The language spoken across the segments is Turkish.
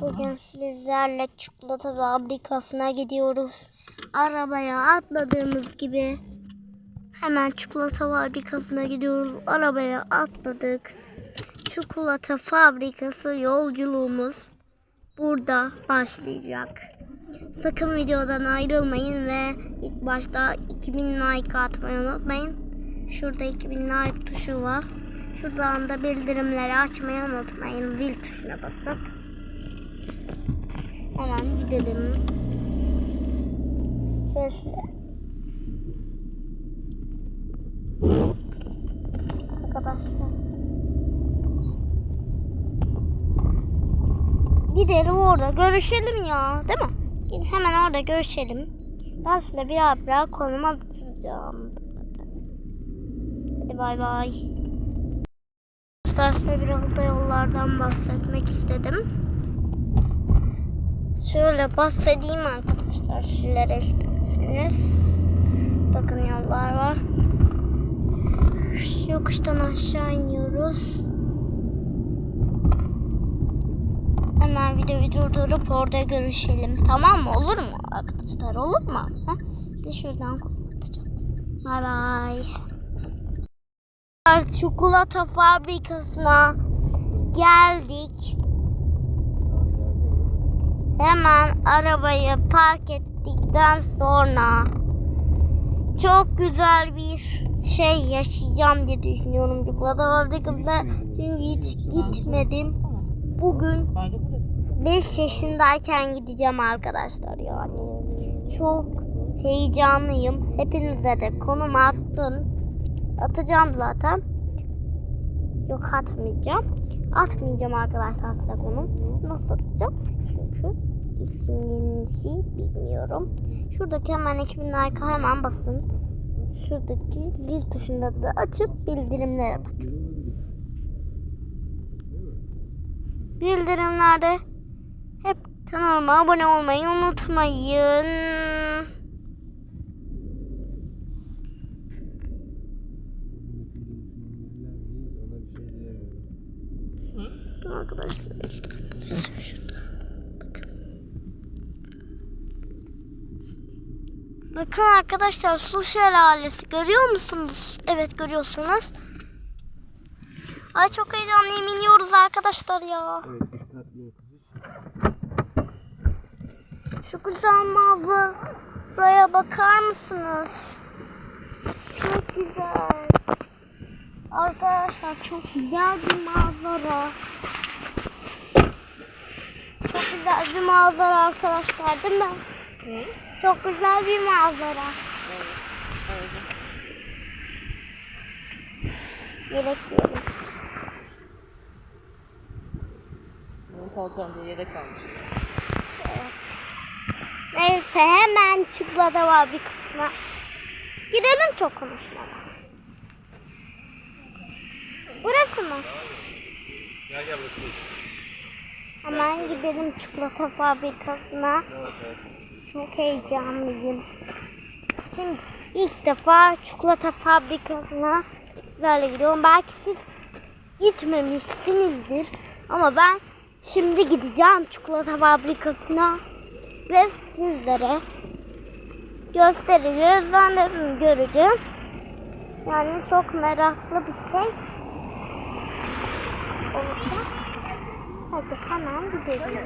Bugün sizlerle çikolata fabrikasına gidiyoruz. Arabaya atladığımız gibi hemen çikolata fabrikasına gidiyoruz. Arabaya atladık. Çikolata fabrikası yolculuğumuz burada başlayacak. Sakın videodan ayrılmayın ve ilk başta 2000 like atmayı unutmayın. Şurada 2000 like tuşu var. Şuradan da bildirimleri açmayı unutmayın. Zil tuşuna basıp. Hemen gidelim. Şöyle. Arkadaşlar. Gidelim orada görüşelim ya değil mi? Hemen orada görüşelim. Ben size birer birer konum atacağım. Hadi bay bay. Arkadaşlar size biraz da yollardan bahsetmek istedim. Şöyle bahsedeyim arkadaşlar sizlere isterseniz. Bakın yollar var. Yokuştan aşağı iniyoruz. Hemen videoyu durdurup orada görüşelim. Tamam mı? Olur mu arkadaşlar? Olur mu? Ha? Size şuradan kapatacağım. Bay bay. Çikolata fabrikasına geldik. Hemen arabayı park ettikten sonra çok güzel bir şey yaşayacağım diye düşünüyorum çikolata fabrikasında. Çünkü hiç gitmedim. Bugün 5 yaşındayken gideceğim arkadaşlar yani. Çok heyecanlıyım. Hepinize de konum attım. Atacağım zaten. Yok atmayacağım. Atmayacağım arkadaşlar size konum. Nasıl atacağım? Çünkü isminizi bilmiyorum. Şuradaki hemen 2000 like hemen basın. Şuradaki zil tuşunda da açıp bildirimlere bakın. Bildirimlerde hep kanalıma abone olmayı unutmayın. Arkadaşlar işte. Şurada. Bakın. Bakın arkadaşlar su şelalesi görüyor musunuz? Evet görüyorsunuz. Ay çok heyecanlıyım iniyoruz arkadaşlar ya. Evet dikkatli yapacağız. Şu güzel manzara. Buraya bakar mısınız? Çok güzel. Arkadaşlar çok güzel bir manzara. Çok güzel bir manzara arkadaşlar değil mi? Çok güzel bir manzara. Yelek yiyorum. Mont alacağım diye yedek almış. Neyse hemen çikolata var bir kısmına. Gidelim çok konuşmadan. Burası mı? Gel gel burası. Hemen gidelim çikolata fabrikasına. Çok heyecanlıyım. Şimdi ilk defa çikolata fabrikasına sizlerle gidiyorum. Belki siz gitmemişsinizdir. Ama ben şimdi gideceğim çikolata fabrikasına. Ve sizlere göstereceğiz. Ben de göreceğim. Yani çok meraklı bir şey olacak. Hadi hemen gidelim.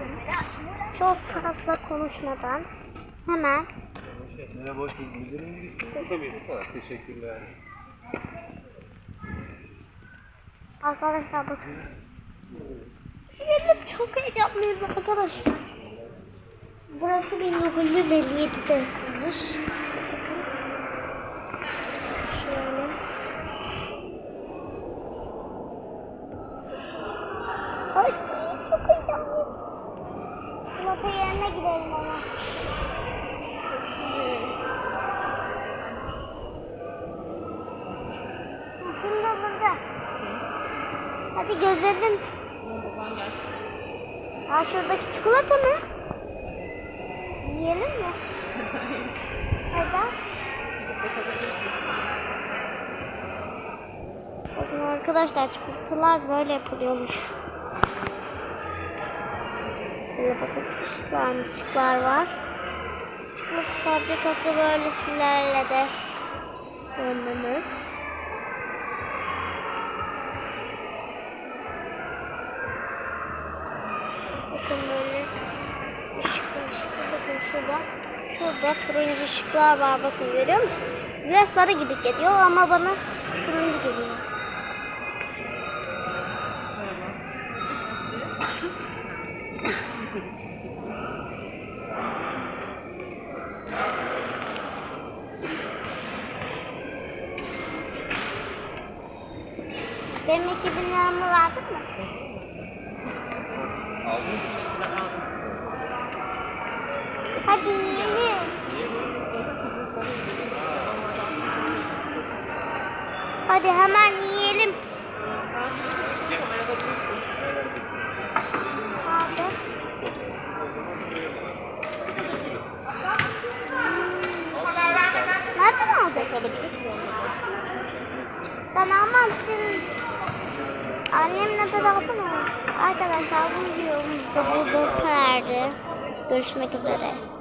Çok fazla konuşmadan hemen Merhaba hoş bulduk. Bildirim Tabii. Ha, teşekkürler. arkadaşlar bakın. Gidelim çok heyecanlıyız arkadaşlar. Burası 1957'de yapılmış. Ay çok heyecanlıyım. Çikolata yerine gidelim ama. Şimdi hazırda. Hadi gezelim. Aa şuradaki çikolata mı? Yiyelim mi? Hadi. Bakın arkadaşlar çikolatalar böyle yapılıyormuş. Şöyle bakın ışıklar ışıklar var. Çikolata fabrikası böyle şeylerle de önümüz. Bakın böyle ışıklı ışıklı bakın şurada. Şurada turuncu ışıklar var bakın görüyor musunuz? Size sarı gibi geliyor ama bana turuncu geliyor. Benim 2000 liramı verdin mi? Aldın mı? Hadi yiyelim. Hadi hemen yiyelim. Abi. Nereden aldın? Ben almam senin. Annemle beraber mi? Arkadaşlar bu videomuz da burada sona erdi. Görüşmek üzere.